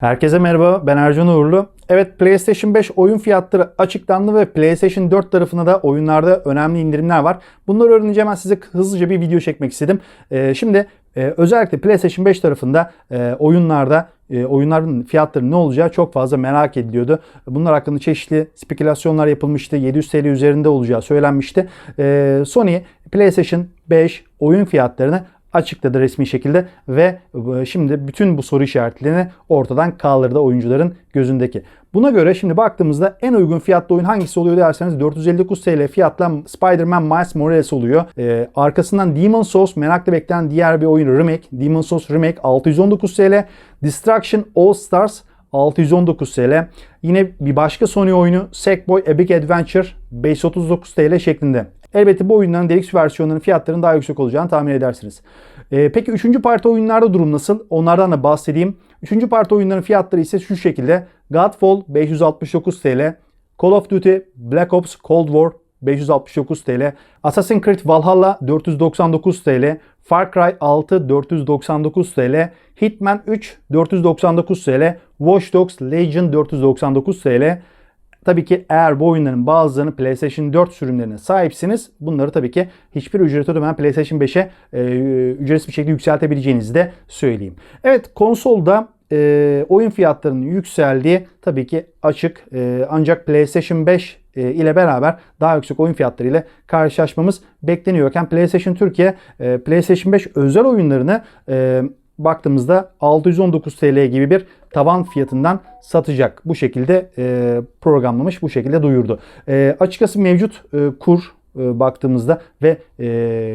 Herkese merhaba ben Ercan Uğurlu. Evet PlayStation 5 oyun fiyatları açıklandı ve PlayStation 4 tarafında da oyunlarda önemli indirimler var. Bunları öğreneceğim hemen size hızlıca bir video çekmek istedim. Ee, şimdi e, özellikle PlayStation 5 tarafında e, oyunlarda e, oyunların fiyatları ne olacağı çok fazla merak ediliyordu. Bunlar hakkında çeşitli spekülasyonlar yapılmıştı. 700 TL üzerinde olacağı söylenmişti. E, Sony PlayStation 5 oyun fiyatlarını açıkladı resmi şekilde ve e, şimdi bütün bu soru işaretlerini ortadan kaldırdı oyuncuların gözündeki. Buna göre şimdi baktığımızda en uygun fiyatlı oyun hangisi oluyor derseniz 459 TL fiyatla Spider-Man Miles Morales oluyor. Ee, arkasından Demon Souls merakla beklenen diğer bir oyun remake. Demon Souls Remake 619 TL. Destruction All Stars 619 TL. Yine bir başka Sony oyunu Sackboy Big Adventure 539 TL şeklinde. Elbette bu oyunların deluxe versiyonlarının fiyatlarının daha yüksek olacağını tahmin edersiniz. Ee, peki 3. parti oyunlarda durum nasıl? Onlardan da bahsedeyim. 3. parti oyunların fiyatları ise şu şekilde. Godfall 569 TL, Call of Duty Black Ops Cold War 569 TL, Assassin's Creed Valhalla 499 TL, Far Cry 6 499 TL, Hitman 3 499 TL, Watch Dogs Legion 499 TL. Tabii ki eğer bu oyunların bazılarını PlayStation 4 sürümlerine sahipsiniz bunları tabii ki hiçbir ücret ödemeden PlayStation 5'e e, ücretsiz bir şekilde yükseltebileceğinizi de söyleyeyim. Evet konsolda e, oyun fiyatlarının yükseldiği tabii ki açık. E, ancak PlayStation 5 e, ile beraber daha yüksek oyun fiyatları ile karşılaşmamız bekleniyorken PlayStation Türkiye e, PlayStation 5 özel oyunlarını e, baktığımızda 619 TL gibi bir tavan fiyatından satacak. Bu şekilde e, programlamış, bu şekilde duyurdu. E, açıkçası mevcut e, kur e, baktığımızda ve e,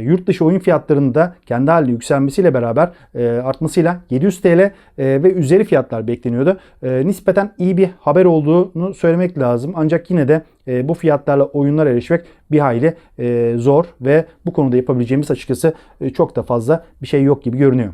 yurt dışı oyun fiyatlarının da kendi hali yükselmesiyle beraber e, artmasıyla 700 TL e, ve üzeri fiyatlar bekleniyordu. E, nispeten iyi bir haber olduğunu söylemek lazım. Ancak yine de e, bu fiyatlarla oyunlar erişmek bir hayli e, zor ve bu konuda yapabileceğimiz açıkçası e, çok da fazla bir şey yok gibi görünüyor.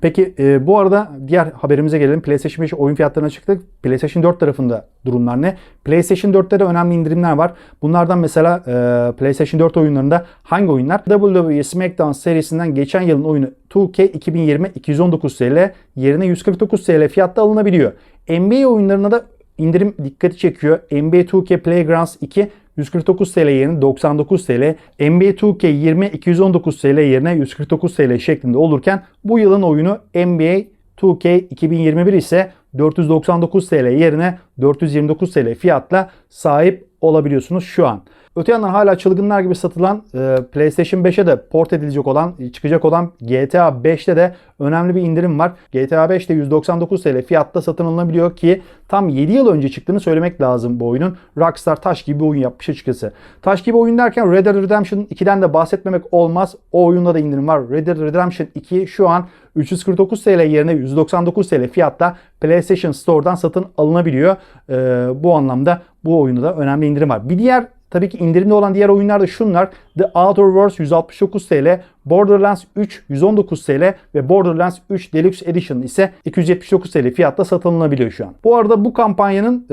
Peki e, bu arada diğer haberimize gelelim. PlayStation 5 oyun fiyatlarına çıktık. PlayStation 4 tarafında durumlar ne? PlayStation 4'te de önemli indirimler var. Bunlardan mesela e, PlayStation 4 oyunlarında hangi oyunlar? WWE SmackDown serisinden geçen yılın oyunu 2K 2020 219 TL yerine 149 TL fiyatta alınabiliyor. NBA oyunlarına da indirim dikkati çekiyor. NBA 2K Playgrounds 2 149 TL yerine 99 TL, NBA 2K 20 219 TL yerine 149 TL şeklinde olurken bu yılın oyunu NBA 2K 2021 ise 499 TL yerine 429 TL fiyatla sahip olabiliyorsunuz şu an. Öte yandan hala çılgınlar gibi satılan e, PlayStation 5'e de port edilecek olan, çıkacak olan GTA 5'te de önemli bir indirim var. GTA 5'te 199 TL fiyatta satın alınabiliyor ki tam 7 yıl önce çıktığını söylemek lazım bu oyunun. Rockstar taş gibi bir oyun yapmış açıkçası. Taş gibi oyun derken Red Dead Redemption 2'den de bahsetmemek olmaz. O oyunda da indirim var. Red Dead Redemption 2 şu an 349 TL yerine 199 TL fiyatta PlayStation Store'dan satın alınabiliyor. Ee, bu anlamda bu oyunda da önemli indirim var. Bir diğer Tabii ki indirimli olan diğer oyunlar da şunlar. The Outer Worlds 169 TL, Borderlands 3 119 TL ve Borderlands 3 Deluxe Edition ise 279 TL fiyatla satın alınabiliyor şu an. Bu arada bu kampanyanın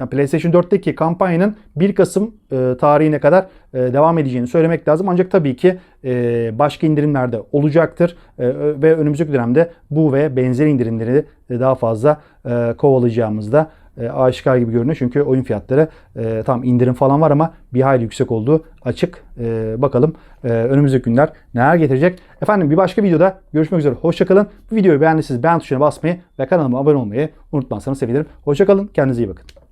e, PlayStation 4'teki kampanyanın 1 Kasım e, tarihine kadar e, devam edeceğini söylemek lazım. Ancak tabii ki e, başka indirimler de olacaktır e, ve önümüzdeki dönemde bu ve benzer indirimleri daha fazla e, kovalayacağımızda e, aşikar gibi görünüyor. Çünkü oyun fiyatları e, tam indirim falan var ama bir hayli yüksek olduğu açık. E, bakalım e, önümüzdeki günler neler getirecek. Efendim bir başka videoda görüşmek üzere. Hoşçakalın. Bu videoyu beğendiyseniz beğen tuşuna basmayı ve kanalıma abone olmayı unutmazsanız sevinirim. Hoşçakalın. Kendinize iyi bakın.